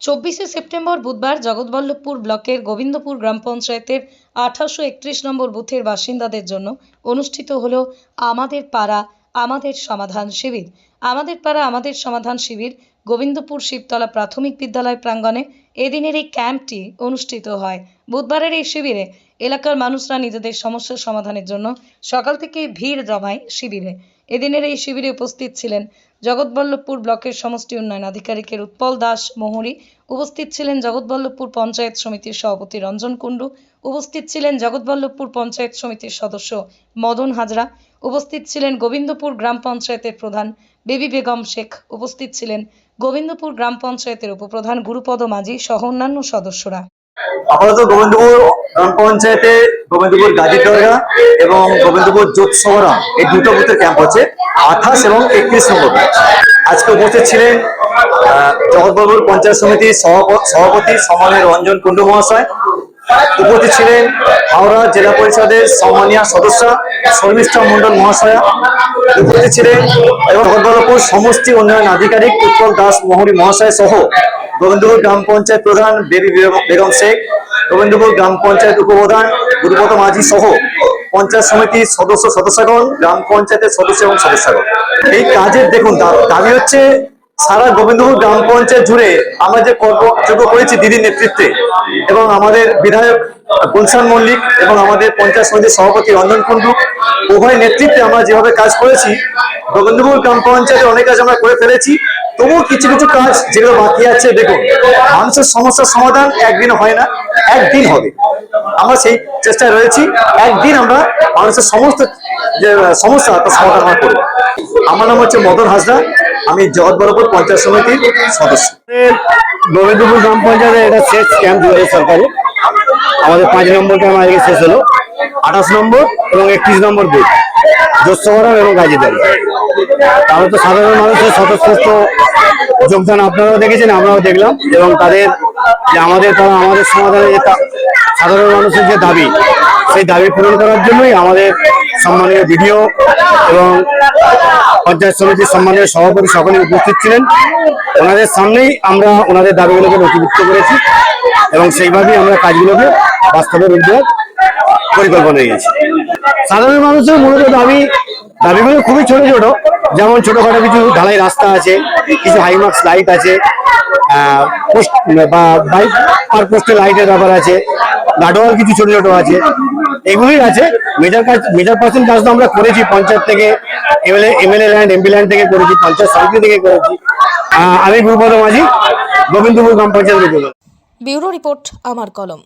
চব্বিশে সেপ্টেম্বর বুধবার জগৎবল্লভপুর ব্লকের গোবিন্দপুর গ্রাম পঞ্চায়েতের আঠাশশো একত্রিশ নম্বর বুথের বাসিন্দাদের জন্য অনুষ্ঠিত হল আমাদের পাড়া, আমাদের সমাধান শিবির। আমাদের পাড়া, আমাদের সমাধান শিবির গোবিন্দপুর শিবতলা প্রাথমিক বিদ্যালয় প্রাঙ্গণে এদিনের এই ক্যাম্পটি অনুষ্ঠিত হয়। বুধবারের এই শিবিরে এলাকার মানুষরা নিজেদের সমস্যার সমাধানের জন্য সকাল থেকে ভিড় জমায় শিবিরে। এদিনের এই শিবিরে উপস্থিত ছিলেন জগৎবল্লভপুর ব্লকের সমষ্টি উন্নয়ন আধিকারিকের উৎপল দাস মোহরি, উপস্থিত ছিলেন জগৎবল্লভপুর পঞ্চায়েত সমিতির সভাপতি রঞ্জন কুণ্ডু, উপস্থিত ছিলেন জগৎবল্লভপুর পঞ্চায়েত সমিতির সদস্য মদন হাজরা, উপস্থিত ছিলেন গোবিন্দপুর গ্রাম পঞ্চায়েতের প্রধান বেবি বেগম শেখ, উপস্থিত ছিলেন গোবিন্দপুর গ্রাম পঞ্চায়েতের উপপ্রধান গুরুপদ মাঝি সহ অন্যান্য সদস্যরা। আপাতত গোবিন্দপুর গ্রাম পঞ্চায়েতে গোবিন্দপুর গাজী দরগা এবং গোবিন্দপুর জোত সহরাম এই দুটো বুথের ক্যাম্প হচ্ছে আঠাশ এবং একত্রিশ নম্বর আজকে উপস্থিত ছিলেন জগৎবল্লভপুর পঞ্চায়েত সমিতির সভাপ- সভাপতি সম্মানীয় রঞ্জন কুণ্ডু মহাশয়। উপস্থিত ছিলেন হাওড়া জেলা পরিষদের সম্মানীয় সদস্য শর্মিষ্ঠা মন্ডল মহাশয়া। উপস্থিত ছিলেন এবং জগৎবল্লভপুর সমষ্টি উন্নয়ন আধিকারিক উৎপল দাস মোহরি মহাশয় সহ গোবিন্দপুর গ্রাম পঞ্চায়েত প্রধান বেবি বেগম- শেখ, গোবিন্দপুর গ্রাম পঞ্চায়েত উপপ্রধান গুরুপদ মাঝি সহ পঞ্চায়েত সমিতির সদস্য সদস্যগণ, গ্রাম পঞ্চায়েতের সদস্য এবং সদস্যগণ। এই কাজের দেখুন দাবি হচ্ছে সারা গোবিন্দপুর গ্রাম পঞ্চায়েত জুড়ে আমরা যে কর্মযোগ্য করেছি দিদির নেতৃত্বে এবং আমাদের বিধায়ক গুলশান মল্লিক এবং আমাদের পঞ্চায়েত সমিতির সভাপতি রঞ্জন কুণ্ডু, উভয় নেতৃত্বে আমরা যেভাবে কাজ করেছি, গোবিন্দপুর গ্রাম পঞ্চায়েতে অনেক কাজ আমরা করে ফেলেছি। তবুও কিছু কিছু কাজ যেগুলো বাকি আছে দেখুন মানুষের সমস্যার সমাধান একদিন হয় না, একদিন হবে। আমরা সেই চেষ্টায় রয়েছি, একদিন আমরা মানুষের সমস্ত যে, সমস্যা তার সমাধান আমরা করব। আমার নাম হচ্ছে মদন হাসদা, আমি জগৎবরপুর পঞ্চায়েত সমিতির সদস্য। গোবিন্দপুর গ্রাম পঞ্চায়েতের এটা শেষ ক্যাম্প দু সরকারি। আমাদের পাঁচ নম্বর ক্যাম্প আজকে শেষ হলো। আঠাশ নম্বর এবং একত্রিশ নম্বর বুথ জোস্তগরম এবং গাজীদারি তাহলে তো সাধারণ মানুষের স্বতঃস্ফূর্ত যোগদান আপনারাও দেখেছেন, আমরাও দেখলাম। এবং তাদের যে আমাদের তারা আমাদের সমাধানে যে সাধারণ মানুষের যে দাবি, সেই দাবি পূরণ করার জন্যই আমাদের সম্মানীয় ভিডিও এবং পঞ্চায়েত সমিতির সম্মানীয় সভাপতি সকলে উপস্থিত ছিলেন। ওনাদের সামনেই আমরা ওনাদের দাবিগুলোকে নথিভুক্ত করেছি এবং সেইভাবেই আমরা কাজগুলোকে বাস্তবে দেওয়ার পরিকল্পনা নিয়েছি। সাধারণ মানুষের মূলত দাবি দাবিগুলো খুবই ছোট ছোট, যেমন ছোটখাটো কিছু ঢালাই রাস্তা আছে, কিছু হাইমার্কস লাইট আছে বা বাইক পোস্টে লাইটের ব্যাপার আছে গাডোয়াল কিছু ছোট ছোট আছে, এগুলোই আছে। মেজার কাজ মেজার পার্সেন্ট কাজ তো আমরা করেছি, পঞ্চায়েত থেকে MLA MLA land MP land থেকে করেছি, পঞ্চায়েত সমিতি থেকে করেছি। আমি গুরুপদ মাঝি, গোবিন্দপুর গ্রাম পঞ্চায়েত ব্যুরো রিপোর্ট, আমার কলম।